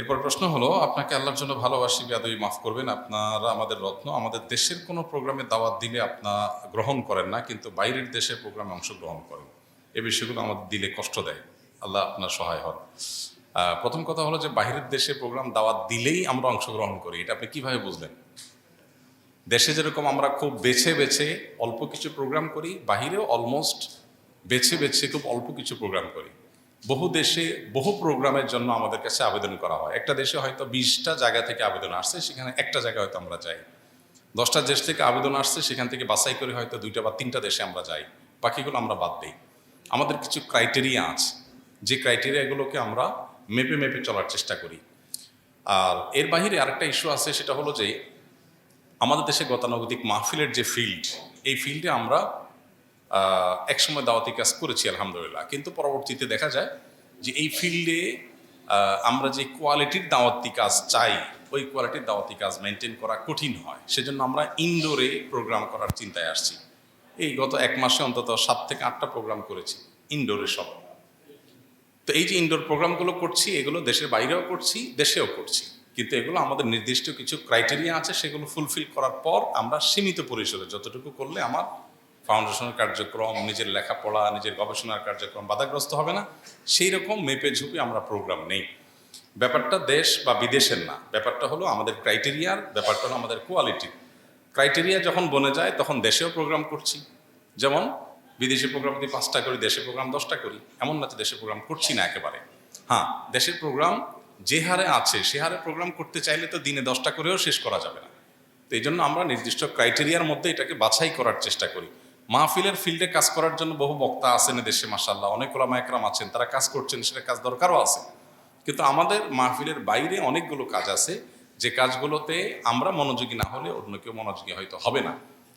এরপর প্রশ্ন হলো, আপনাকে আল্লাহর জন্য ভালোবাসি, বেয়াদবি মাফ করবেন। আপনারা আমাদের রত্ন, আমাদের দেশের কোনো প্রোগ্রামে দাওয়াত দিলে আপনার গ্রহণ করেন না, কিন্তু বাইরের দেশের প্রোগ্রামে অংশগ্রহণ করেন। এ বিষয়গুলো আমাদের দিলে কষ্ট দেয়। আল্লাহ আপনার সহায় হন প্রথম কথা হলো যে বাইরের দেশে প্রোগ্রাম দাওয়াত দিলেই আমরা অংশগ্রহণ করি। এটা আপনি কীভাবে বুঝলেন? দেশে যেরকম আমরা খুব বেছে বেছে অল্প কিছু প্রোগ্রাম করি, বাহিরেও অলমোস্ট বেছে বেছে খুব অল্প কিছু প্রোগ্রাম করি। বহু দেশে বহু প্রোগ্রামের জন্য আমাদের কাছে আবেদন করা হয়। একটা দেশে হয়তো বিশটা জায়গা থেকে আবেদন আসছে, সেখানে একটা জায়গায় হয়তো আমরা যাই। দশটা দেশ থেকে আবেদন আসছে, সেখান থেকে বাছাই করে হয়তো দুইটা বা তিনটা দেশে আমরা যাই। বাকিগুলো আমরা বাদ দিই। আমাদের কিছু ক্রাইটেরিয়া আছে। যে ক্রাইটেরিয়াগুলোকে আমরা মেপে মেপে চলার চেষ্টা করি। আর এর বাহিরে আরেকটা ইস্যু আছে, সেটা হলো যে আমাদের দেশে গতানুগতিক মাহফিলের যে ফিল্ড এই ফিল্ডে আমরা একসময় দাওয়াতি কাজ করেছি, আলহামদুলিল্লাহ। কিন্তু পরবর্তীতে দেখা যায় যে এই ফিল্ডে আমরা যে কোয়ালিটির দাওয়াতি কাজ চাই, ওই কোয়ালিটির দাওয়াতি কাজ মেনটেন করা কঠিন হয়। সেজন্য আমরা ইনডোরে প্রোগ্রাম করার চিন্তায় আসছি। এই গত এক মাসে অন্তত সাত থেকে আটটা প্রোগ্রাম করেছি, ইনডোরে সব। তো এই যে ইনডোর প্রোগ্রামগুলো করছি, এগুলো দেশের বাইরেও করছি, দেশেও করছি। কিন্তু এগুলো আমাদের নির্দিষ্ট কিছু ক্রাইটেরিয়া আছে, সেগুলো ফুলফিল করার পর আমরা সীমিত পরিসরে যতটুকু করলে আমার ফাউন্ডেশনের কার্যক্রম, নিজের লেখাপড়া, নিজের গবেষণার কার্যক্রম বাধাগ্রস্ত হবে না। সেই রকম মেপে ঝুপে আমরা প্রোগ্রাম নেই। ব্যাপারটা দেশ বা বিদেশের না। ব্যাপারটা হলো আমাদের ক্রাইটেরিয়ার ব্যাপারটা হলো আমাদের কোয়ালিটি ক্রাইটেরিয়া যখন বনে যায়, তখন দেশেও প্রোগ্রাম করছি। যেমন, বিদেশি প্রোগ্রাম যদি পাঁচটা করি দেশে প্রোগ্রাম দশটা করি। এমন না যে দেশের প্রোগ্রাম করছি না একেবারে। হ্যাঁ দেশের প্রোগ্রাম যে হারে আছে, সে হারে প্রোগ্রাম করতে চাইলে তো দিনে দশটা করেও শেষ করা যাবে না। তো এই জন্য আমরা নির্দিষ্ট ক্রাইটেরিয়ার মধ্যে এটাকে বাছাই করার চেষ্টা করি। মাহফিলের ফিল্ডে কাজ করার জন্য বহু বক্তা আছেন দেশে মাসাল্লাহ অনেক ওলামা একরাম আছেন, তারা কাজ করছেন, সেটা কাজ দরকারও আছে। কিন্তু আমাদের মাহফিলের বাইরে অনেকগুলো কাজ আছে, যে কাজগুলোতে আমরা মনোযোগী না হলে অন্য কেউ মনোযোগী হয়তো হবে না।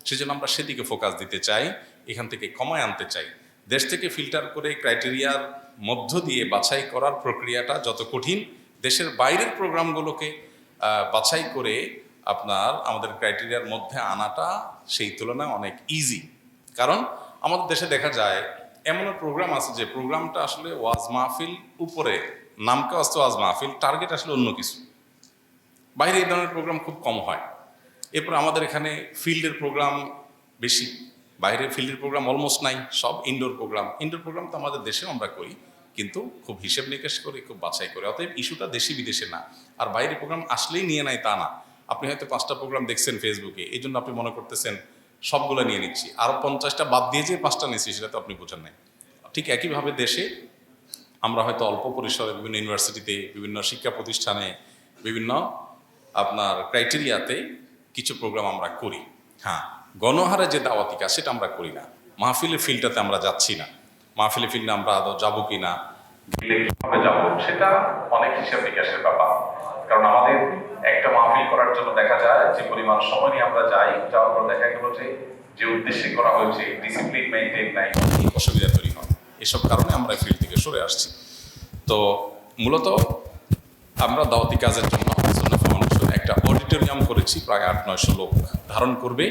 সেজন্য আমরা সেদিকে ফোকাস দিতে চাই, এখান থেকে কমায় আনতে চাই। দেশ থেকে ফিল্টার করে ক্রাইটেরিয়ার মধ্য দিয়ে বাছাই করার প্রক্রিয়াটা যত কঠিন, দেশের বাইরের প্রোগ্রামগুলোকে বাছাই করে আপনার আমাদের ক্রাইটেরিয়ার মধ্যে আনাটা সেই তুলনায় অনেক ইজি কারণ আমাদের দেশে দেখা যায়, এমন প্রোগ্রাম আছে যে প্রোগ্রামটা আসলে ওয়াজ মাহফিল উপরে নামকে আসতে ওয়াজ মাহফিল টার্গেট আসলে অন্য কিছু। বাইরে এই ধরনের প্রোগ্রাম খুব কম হয়। এরপর আমাদের এখানে ফিল্ডের প্রোগ্রাম বেশি। বাইরে ফিল্ডের প্রোগ্রাম অলমোস্ট নাই, সব ইনডোর প্রোগ্রাম ইনডোর প্রোগ্রাম তো আমাদের দেশেও আমরা করি, কিন্তু খুব হিসেব নিকেশ করে, খুব বাছাই করে। অতএব ইস্যুটা দেশি বিদেশে না। আর বাইরে প্রোগ্রাম আসলেই নিয়ে নেয় তা না। আপনি হয়তো পাঁচটা প্রোগ্রাম দেখছেন ফেসবুকে এই জন্য আপনি মনে করতেছেন সবগুলো নিয়ে নিচ্ছি। আরও পঞ্চাশটা বাদ দিয়ে যে পাঁচটা নিচ্ছি সেটা তো আপনি বোঝেন নাই। ঠিক একইভাবে দেশে আমরা হয়তো অল্প পরিসরে বিভিন্ন ইউনিভার্সিটিতে, বিভিন্ন শিক্ষা প্রতিষ্ঠানে, বিভিন্ন আপনার ক্রাইটেরিয়াতে কিছু প্রোগ্রাম আমরা করি। হ্যাঁ গণহারে যে দাওয়াতি কাজ, সেটা আমরা করি না। মাহফিলের ফিল্ডটাতে আমরা যাচ্ছি না। মাহফিলের ফিল্ডে আমরা আদৌ যাব কি না? গেলে কীভাবে যাব? সেটা অনেক হিসাব নিকাশের ব্যাপার। কারণ আমাদের একটা মাহফিল করার জন্য দেখা যায় যে পরিমাণ সময় নিয়ে আমরা যাই, যাওয়ার পর দেখা গেল যে যে উদ্দেশ্যে করা হয়েছে ডিসিপ্লিন মেনটেন নাই অসুবিধা তৈরি হয়। এসব কারণে আমরা ফিল্ড থেকে সরে আসছি। তো মূলত আমরা দাওয়াতি কাজের জন্য একটা অডিটোরিয়াম করেছি, প্রায় আট নয়শো লোক ধারণ করবে।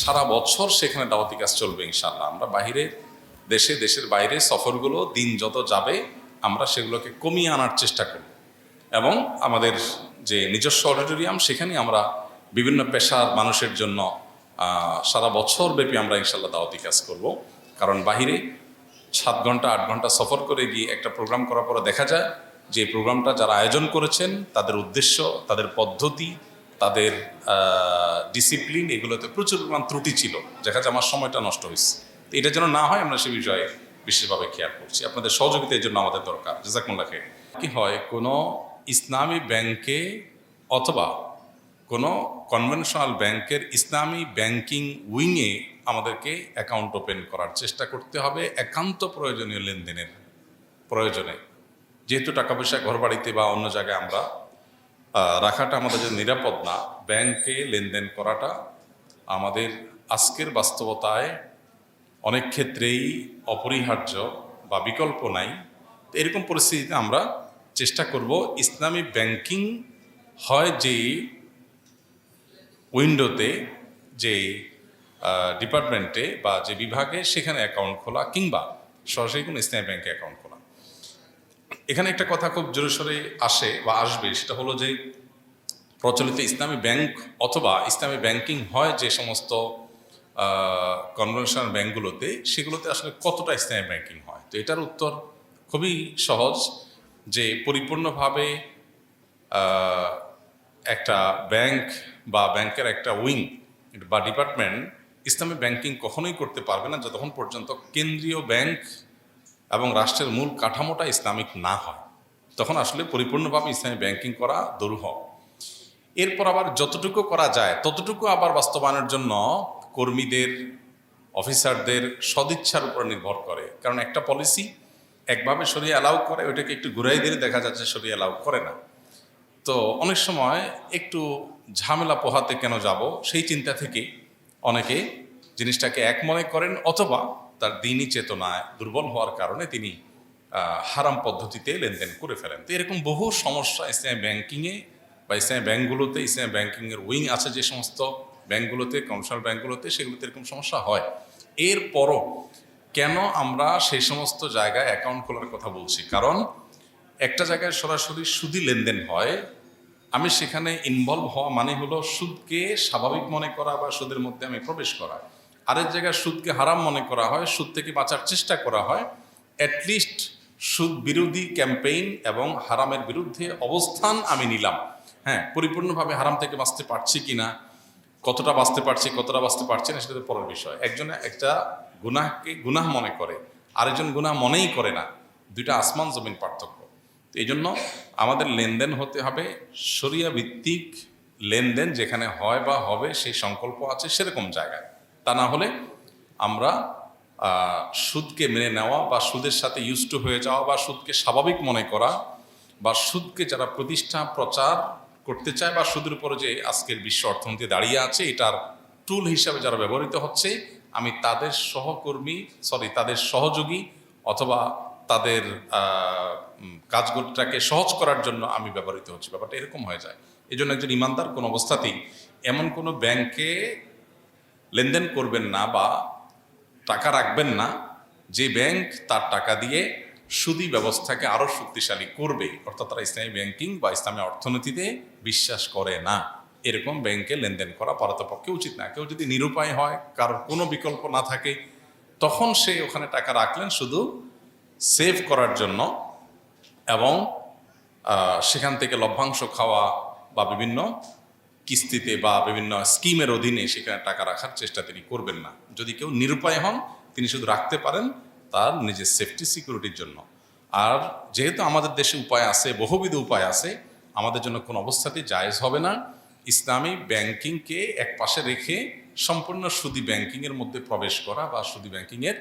সারা বছর সেখানে দাওয়াতি কাজ চলবে ইনশাল্লাহ আমরা বাইরে দেশে, দেশের বাইরে সফরগুলো দিন যত যাবে, আমরা সেগুলোকে কমিয়ে আনার চেষ্টা করব। এবং আমাদের যে নিজস্ব অডিটোরিয়াম, সেখানে আমরা বিভিন্ন পেশার মানুষের জন্য সারা বছর ব্যাপী আমরা ইনশাল্লাহ দাওয়াতি কাজ করব। কারণ বাহিরে সাত ঘণ্টা, আট ঘণ্টা সফর করে গিয়ে একটা প্রোগ্রাম করার পরে দেখা যায় যে প্রোগ্রামটা যারা আয়োজন করেছেন, তাদের উদ্দেশ্য, তাদের পদ্ধতি, তাদের ডিসিপ্লিন এগুলোতে প্রচুর পরিমাণ ত্রুটি ছিল। দেখা যায় আমার সময়টা নষ্ট হয়েছে তো এটা যেন না হয়, আমরা সে বিষয়ে বিশেষভাবে খেয়াল করছি। আপনাদের সহযোগিতা এর জন্য আমাদের দরকার। জাজাকুল্লাহ কি হয়, কোনো ইসলামী ব্যাংকে অথবা কোনো কনভেনশনাল ব্যাংকের ইসলামী ব্যাংকিং উইংয়ে আমাদেরকে অ্যাকাউন্ট ওপেন করার চেষ্টা করতে হবে একান্ত প্রয়োজনীয় লেনদেনের প্রয়োজনে। যেহেতু টাকা পয়সা ঘর বাড়িতে বা অন্য জায়গায় আমরা রাখাটা আমাদের জন্য নিরাপদ না, ব্যাংকে লেনদেন করাটা আমাদের আজকের বাস্তবতায় অনেক ক্ষেত্রেই অপরিহার্য বা বিকল্প নাই। এরকম পরিস্থিতিতে আমরা চেষ্টা করব ইসলামী ব্যাংকিং হয় যে উইন্ডোতে যে ডিপার্টমেন্টে বা যে বিভাগে সেখানে অ্যাকাউন্ট খোলা কিংবা সরাসরি কোনো ইসলামী ব্যাংকে অ্যাকাউন্ট খোলা। এখানে একটা কথা খুব জোরে সোরে আসে বা আসবে, সেটা হলো যে প্রচলিত ইসলামী ব্যাংক অথবা ইসলামী ব্যাংকিং হয় যে সমস্ত কনভেনশনাল ব্যাংকগুলোতে, সেগুলোতে আসলে কতটা ইসলামী ব্যাংকিং হয়? তো এটার উত্তর খুবই সহজ। যে পরিপূর্ণভাবে একটা ব্যাংক বা ব্যাংকের একটা উইং বা ডিপার্টমেন্ট ইসলামী ব্যাংকিং কখনোই করতে পারবে না যতক্ষণ পর্যন্ত কেন্দ্রীয় ব্যাংক এবং রাষ্ট্রের মূল কাঠামোটা ইসলামিক না হয়। তখন আসলে পরিপূর্ণভাবে ইসলামী ব্যাংকিং করা দুরূহ। এরপর আবার যতটুকু করা যায়, ততটুকু আবার বাস্তবায়নের জন্য কর্মীদের, অফিসারদের সদিচ্ছার উপর নির্ভর করে। কারণ একটা পলিসি একভাবে সরিয়ে অ্যালাউ করে, ওইটাকে একটু ঘুরাই দিলে দেখা যাচ্ছে সরিয়ে অ্যালাউ করে না। তো অনেক সময় একটু ঝামেলা পোহাতে কেন যাব, সেই চিন্তা থেকে অনেকে জিনিসটাকে এক মনে করেন অথবা তার দিনই চেতনায় দুর্বল হওয়ার কারণে তিনি হারাম পদ্ধতিতে লেনদেন করে ফেলেন। তো এরকম বহু সমস্যা ইসলামী ব্যাংকিংয়ে বা ইসলামী ব্যাংকগুলোতে ইসলামী ব্যাংকিংয়ের উইং আছে যে সমস্ত ব্যাংকগুলোতে কমার্শিয়াল ব্যাংকগুলোতে সেগুলোতে এরকম সমস্যা হয়। এরপরও কেন আমরা সেই সমস্ত জায়গায় অ্যাকাউন্ট খোলার কথা বলছি? কারণ একটা জায়গায় সরাসরি সুদি লেনদেন হয়, আমি সেখানে ইনভলভ হওয়া মানে হলো সুদকে স্বাভাবিক মনে করা বা সুদের মধ্যে আমি প্রবেশ করা। আরেক জায়গায় সুদকে হারাম মনে করা হয়, সুদ থেকে বাঁচার চেষ্টা করা হয়। অ্যাটলিস্ট সুদ বিরোধী ক্যাম্পেইন এবং হারামের বিরুদ্ধে অবস্থান আমি নিলাম। হ্যাঁ পরিপূর্ণভাবে হারাম থেকে বাঁচতে পারছি কি না কতটা বাঁচতে পারছি, কতটা বাঁচতে পারছি না, সেটা পরের বিষয়। একজনে একটা গুনাহকে গুনাহ মনে করে, আরেকজন গুনাহ মনেই করে না, দুইটা আসমান জমিন পার্থক্য। তো এই জন্য আমাদের লেনদেন হতে হবে সরিয়া ভিত্তিক লেনদেন যেখানে হয় বা হবে সেই সংকল্প আছে সেরকম জায়গায়। তা না হলে আমরা সুদকে মেনে নেওয়া বা সুদের সাথে ইউজ হয়ে যাওয়া বা সুদকে স্বাভাবিক মনে করা বা সুদকে যারা প্রতিষ্ঠা প্রচার করতে চায় বা সুদের উপরে যে আজকের বিশ্ব অর্থনীতি দাঁড়িয়ে আছে, এটার টুল হিসাবে যারা ব্যবহৃত হচ্ছে আমি তাদের সহকর্মী সরি তাদের সহযোগী অথবা তাদের কাজগুলোটাকে সহজ করার জন্য আমি ব্যবহৃত হচ্ছি। ব্যাপারটা এরকম হয়ে যায়। এই জন্য একজন ইমানদার কোনো অবস্থাতেই এমন কোনো ব্যাংকে লেনদেন করবেন না বা টাকা রাখবেন না, যে ব্যাংক তার টাকা দিয়ে সুদি ব্যবস্থাকে আরও শক্তিশালী করবে। অর্থাৎ তারা ইসলামী ব্যাংকিং বা ইসলামী অর্থনীতিতে বিশ্বাস করে না। এরকম ব্যাংকে লেনদেন করা পারতপক্ষে উচিত না। কেউ যদি নিরুপায় হয়, কারোর কোনো বিকল্প না থাকে, তখন সে ওখানে টাকা রাখলেন শুধু সেভ করার জন্য এবং সেখান থেকে লভ্যাংশ খাওয়া বা বিভিন্ন কিস্তিতে বা বিভিন্ন স্কিমের অধীনে সেখানে টাকা রাখার চেষ্টা তিনি করবেন না। যদি কেউ নিরুপায় হন, তিনি শুধু রাখতে পারেন তার নিজের সেফটি সিকিউরিটির জন্য। আর যেহেতু আমাদের দেশে উপায় আছে, বহুবিধ উপায় আছে, আমাদের জন্য কোনো অবস্থাতেই জায়েজ হবে না। ইসলামী ব্যাংকিংকে এক পাশে রেখে সম্পূর্ণ সুদী ব্যাংকিংয়ের মধ্যে প্রবেশ করা বা সুদী ব্যাংকিংয়ের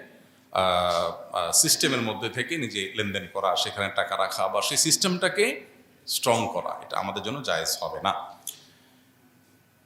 সিস্টেমের মধ্যে থেকে নিজে লেনদেন করা, সেখানে টাকা রাখা বা সেই সিস্টেমটাকে স্ট্রং করা, এটা আমাদের জন্য জায়েজ হবে না।